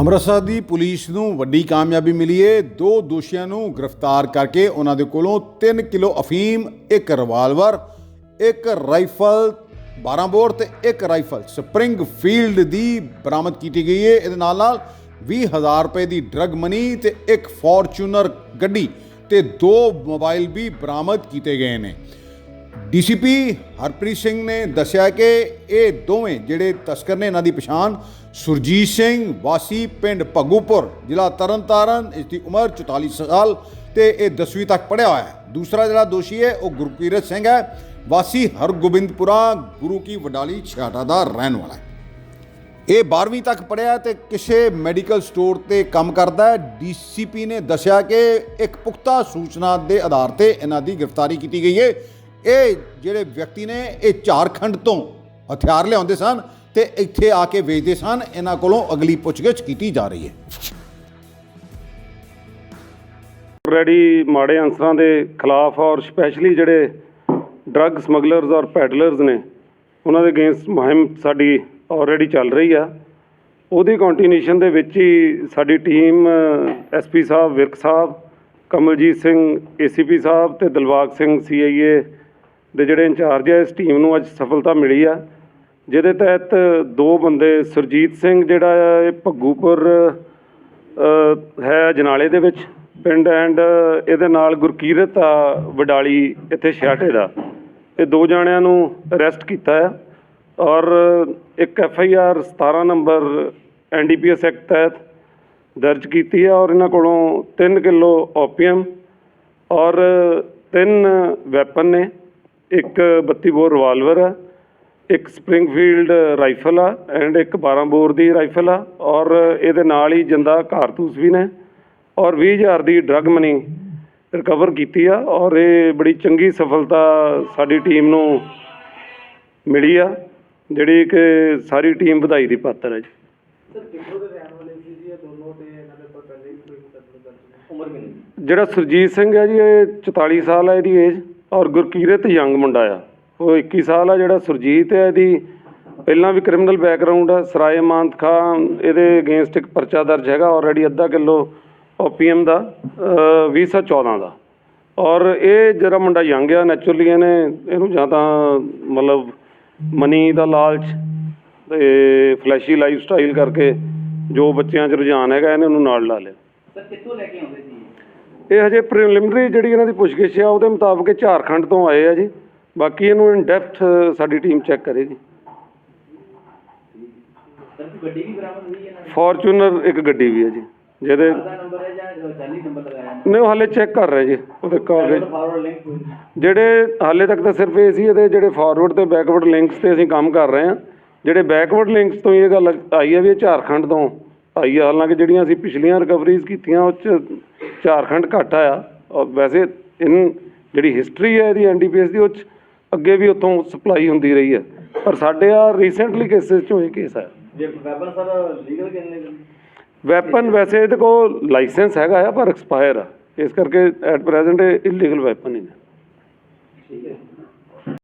ਅੰਮ੍ਰਿਤਸਰ ਦੀ police ਨੂੰ ਵੱਡੀ ਕਾਮਯਾਬੀ ਮਿਲੀ ਏ। ਦੋ ਦੋਸ਼ੀਆਂ ਨੂੰ ਗ੍ਰਿਫਤਾਰ ਕਰਕੇ ਉਹਨਾਂ ਦੇ ਕੋਲੋਂ 3 ਕਿਲੋ ਅਫੀਮ, ਇੱਕ ਰਿਵਾਲਵਰ ਇੱਕ ਰਾਈਫਲ 12 ਬੋਰ ਤੇ ਇੱਕ ਰਾਈਫਲ ਸਪਰਿੰਗ ਫੀਲਡ ਦੀ ਬਰਾਮਦ ਕੀਤੀ ਗਈ ਏ। ਇਹਦੇ ਨਾਲ ਨਾਲ 20000 ਰੁਪਏ ਦੀ ਡਰਗ ਮਨੀ ਤੇ ਇੱਕ ਫੋਰਚੂਨਰ ਗੱਡੀ ਤੇ ਦੋ ਮੋਬਾਈਲ ਵੀ ਬਰਾਮਦ ਕੀਤੇ ਗਏ ਨੇ। ਡੀਸੀਪੀ ਹਰਪ੍ਰੀਤ ਸਿੰਘ ਨੇ ਦੱਸਿਆ ਕਿ ਇਹ ਦੋਵੇਂ ਜਿਹੜੇ ਤਸਕਰ ਨੇ ਇਹਨਾਂ ਦੀ ਪਛਾਣ ਸੁਰਜੀਤ ਸਿੰਘ ਵਾਸੀ ਪਿੰਡ ਭੱਗੂਪੁਰ, ਜ਼ਿਲ੍ਹਾ ਤਰਨਤਾਰਨ, ਇਸ ਦੀ ਉਮਰ 44 ਸਾਲ ਤੇ ਇਹ 10ਵੀਂ ਤੱਕ ਪੜ੍ਹਿਆ ਹੋਇਆ ਹੈ। ਦੂਸਰਾ ਜਿਹੜਾ ਦੋਸ਼ੀ ਹੈ, ਉਹ ਗੁਰਕੀਰਤ ਸਿੰਘ ਹੈ। ਵਾਸੀ ਹਰਗੋਬਿੰਦਪੁਰਾ, ਗੁਰੂ ਕੀ ਵਡਾਲੀ ਛਿਆਟਾ ਦਾ ਰਹਿਣ ਵਾਲਾ ਹੈ। ਇਹ 12ਵੀਂ ਤੱਕ ਪੜ੍ਹਿਆ ਹੈ ਤੇ ਕਿਸੇ ਮੈਡੀਕਲ ਸਟੋਰ ਤੇ ਕੰਮ ਕਰਦਾ ਹੈ। ਡੀਸੀਪੀ ਨੇ ਦੱਸਿਆ ਕਿ ਇੱਕ ਪੁਖਤਾ ਸੂਚਨਾ ਦੇ ਆਧਾਰ ਤੇ ਇਹਨਾਂ ਦੀ ਗ੍ਰਿਫਤਾਰੀ ਕੀਤੀ ਗਈ ਹੈ। ਇਹ ਜਿਹੜੇ ਵਿਅਕਤੀ ਨੇ, ਇਹ ਝਾਰਖੰਡ ਤੋਂ ਹਥਿਆਰ ਲਿਆਉਂਦੇ ਸਨ ਤੇ ਇੱਥੇ ਆ ਕੇ ਵੇਚਦੇ ਸਨ। ਇਹਨਾਂ ਕੋਲੋਂ ਅਗਲੀ ਪੁੱਛਗਿੱਛ ਕੀਤੀ ਜਾ ਰਹੀ ਹੈ। ਆਲਰੇਡੀ ਮਾੜੇ ਅੰਸਰਾਂ ਦੇ ਖਿਲਾਫ ਔਰ ਸਪੈਸ਼ਲੀ ਜਿਹੜੇ ਡਰੱਗ ਸਮਗਲਰਸ ਔਰ ਪੈਡਲਰਸ ਨੇ, ਉਹਨਾਂ ਦੇ ਅਗੇਂਸਟ ਮੁਹਿੰਮ ਸਾਡੀ ਆਲਰੇਡੀ ਚੱਲ ਰਹੀ ਆ। ਉਹਦੀ ਕੰਟੀਨਿਊਸ਼ਨ ਦੇ ਵਿੱਚ ਹੀ ਸਾਡੀ ਟੀਮ ਐਸਪੀ ਸਾਹਿਬ, ਵਿਰਕ ਸਾਹਿਬ, ਕਮਲਜੀਤ ਸਿੰਘ ਏਸੀਪੀ ਸਾਹਿਬ ਤੇ ਦਿਲਬਾਗ ਸਿੰਘ ਸੀਆਈਏ ਦੇ ਜਿਹੜੇ ਇੰਚਾਰਜ ਆ, ਇਸ ਟੀਮ ਨੂੰ ਅੱਜ ਸਫਲਤਾ ਮਿਲੀ ਆ। ਜਿਹਦੇ ਤਹਿਤ ਦੋ ਬੰਦੇ, ਸੁਰਜੀਤ ਸਿੰਘ ਜਿਹੜਾ ਆ, ਇਹ ਭੱਗੂਪੁਰ ਹੈ ਜਨਾਲੇ ਦੇ ਵਿੱਚ। ਪਿੰਡ ਐਂਡ ਇਹਦੇ ਨਾਲ ਗੁਰਕੀਰਤ ਆ, ਵਡਾਲੀ, ਇੱਥੇ ਛਿਆਟੇ ਦਾ। ਇਹ ਦੋ ਜਾਣਿਆਂ ਨੂੰ ਅਰੈਸਟ ਕੀਤਾ ਹੈ ਔਰ ਇੱਕ F I R 17 number N D P S act ਤਹਿਤ ਦਰਜ ਕੀਤੀ ਹੈ ਔਰ ਇਹਨਾਂ ਕੋਲੋਂ 3 ਕਿਲੋ ਓਪੀਅਮ ਔਰ ਤਿੰਨ ਵੈਪਨ ਨੇ। ਇੱਕ 32 ਬੋਰ ਰਿਵਾਲਵਰ ਹੈ ਇੱਕ ਸਪ੍ਰਿੰਗਫੀਲਡ ਰਾਈਫਲ ਆ ਐਂਡ ਇੱਕ 12 ਬੋਰ ਦੀ ਰਾਈਫਲ ਆ ਔਰ ਇਹਦੇ ਨਾਲ ਹੀ ਜਿੰਦਾ ਕਾਰਤੂਸ ਵੀ ਨੇ ਔਰ 20000 ਦੀ ਡਰਗ ਮਨੀ ਰਿਕਵਰ ਕੀਤੀ ਆ ਔਰ ਇਹ ਬੜੀ ਚੰਗੀ ਸਫਲਤਾ ਸਾਡੀ ਟੀਮ ਨੂੰ ਮਿਲੀ ਆ ਜਿਹੜੀ ਕਿ ਸਾਰੀ ਟੀਮ ਵਧਾਈ ਦੀ ਪਾਤਰ ਹੈ ਜੀ। ਸਰ ਕਿੱਥੋਂ ਦੇ ਰਹਿਣ ਵਾਲੇ ਸੀ ਜੀ ਇਹ ਦੋਨੋਂ ਤੇ ਇਹਨਾਂ ਦੇ ਉੱਪਰ ਪਹਿਲੇ ਹੀ ਕੋਈ ਮੁਕੱਦਮੇ ਦਰਜ ਨੇ ਉਮਰ ਕਿੰਨੀ? ਜਿਹੜਾ ਸੁਰਜੀਤ ਸਿੰਘ ਹੈ ਜੀ ਇਹ 44 ਸਾਲ ਹੈ ਇਹਦੀ ਏਜ ਔਰ ਗੁਰਕੀਰਤ ਯੰਗ ਮੁੰਡਾ ਆ। ਉਹ 21 ਸਾਲ ਆ ਜਿਹੜਾ ਸੁਰਜੀਤ ਹੈ ਇਹਦੀ। ਪਹਿਲਾਂ ਵੀ ਕ੍ਰਿਮੀਨਲ ਬੈਕਗ੍ਰਾਉਂਡ ਆ ਸਰਾਏ ਮਾਨਤ ਖਾਨ ਇਹਦੇ ਅਗੇਂਸਟ ਇੱਕ ਪਰਚਾ ਦਰਜ ਹੈਗਾ ਆਲਰੇਡੀ ਅੱਧਾ ਕਿਲੋ ਓਪੀਐਮ ਦਾ ਅ, 2014 ਦਾ। ਔਰ ਇਹ ਜਿਹੜਾ ਮੁੰਡਾ ਯੰਗ ਆ ਨੈਚੁਰਲੀ ਇਹਨੇ ਇਹਨੂੰ ਜਾਂ ਤਾਂ ਮਤਲਬ ਮਨੀ ਦਾ ਲਾਲਚ ਤੇ ਫਲੈਸ਼ੀ ਲਾਈਫ ਸਟਾਈਲ ਕਰਕੇ ਜੋ ਬੱਚਿਆਂ 'ਚ ਰੁਝਾਨ ਹੈਗਾ ਇਹਨੇ ਉਹਨੂੰ ਨਾਲ ਲਾ ਲਿਆ। ਸਰ ਕਿੱਥੋਂ ਲੈ ਕੇ ਆਉਂਦੇ ਇਹ ਹਜੇ ਪ੍ਰੀਲਿਮਿਨਰੀ ਜਿਹੜੀ ਇਹਨਾਂ ਦੀ ਪੁੱਛਗਿੱਛ ਆ ਉਹਦੇ ਮੁਤਾਬਕ ਇਹ ਝਾਰਖੰਡ ਤੋਂ ਆਏ ਆ ਜੀ। ਬਾਕੀ ਇਹਨੂੰ ਇਨ ਡੈਪਥ ਸਾਡੀ ਟੀਮ ਚੈੱਕ ਕਰੇਗੀ ਫੋਰਚੂਨਰ ਇੱਕ ਗੱਡੀ ਵੀ ਹੈ ਜੀ ਜਿਹਦੇ ਦਾ ਨੰਬਰ ਹੈ ਜਾਂ ਜਾਲੀ ਨੰਬਰ ਲਗਾਇਆ ਹੈ ਨੇ? ਉਹ ਹਾਲੇ ਚੈੱਕ ਕਰ ਰਹੇ ਜੀ ਉਹਦੇ ਕਾਗਜ਼ ਜਿਹੜੇ ਹਾਲੇ ਤੱਕ ਤਾਂ ਸਿਰਫ ਇਹ ਸੀ ਇਹਦੇ ਜਿਹੜੇ ਫਾਰਵਰਡ ਤੇ ਬੈਕਵਰਡ ਲਿੰਕਸ ਤੇ ਅਸੀਂ ਕੰਮ ਕਰ ਰਹੇ ਹਾਂ। ਜਿਹੜੇ ਬੈਕਵਰਡ ਲਿੰਕਸ ਤੋਂ ਇਹ ਗੱਲ ਆਈ ਹੈ ਵੀ ਇਹ ਝਾਰਖੰਡ ਤੋਂ ਆਈ ਹੈ ਹਾਲਾਂਕਿ ਜਿਹੜੀਆਂ ਅਸੀਂ ਪਿਛਲੀਆਂ ਰਿਕਵਰੀਜ਼ ਕੀਤੀਆਂ ਉਹ 'ਚ ਝਾਰਖੰਡ ਘੱਟ ਆਇਆ। ਔਰ ਵੈਸੇ ਇਨ ਜਿਹੜੀ ਹਿਸਟਰੀ ਹੈ ਇਹਦੀ ਐਨਡੀਪੀਐਸ ਦੀ ਉਹ 'ਚ ਅੱਗੇ ਵੀ ਉੱਥੋਂ ਸਪਲਾਈ ਹੁੰਦੀ ਰਹੀ ਹੈ। ਪਰ ਸਾਡੇ ਆ ਰੀਸੈਂਟਲੀ ਕੇਸਿਸ 'ਚੋਂ ਇਹ ਕੇਸ ਹੈ ਜੇ ਵੈਪਨ ਸਰ ਲੀਗਲ ਕਿੰਨੇ ਵੈਪਨ ਵੈਸੇ ਇਹਦੇ ਕੋਲ ਲਾਇਸੈਂਸ ਹੈਗਾ ਆ ਪਰ ਐਕਸਪਾਇਰ ਆ। ਇਸ ਕਰਕੇ ਐਟ ਪ੍ਰੈਜ਼ੈਂਟ ਇਹ ਇਲੀਗਲ ਵੈਪਨ ਹੀ ਨੇ। ਠੀਕ ਹੈ।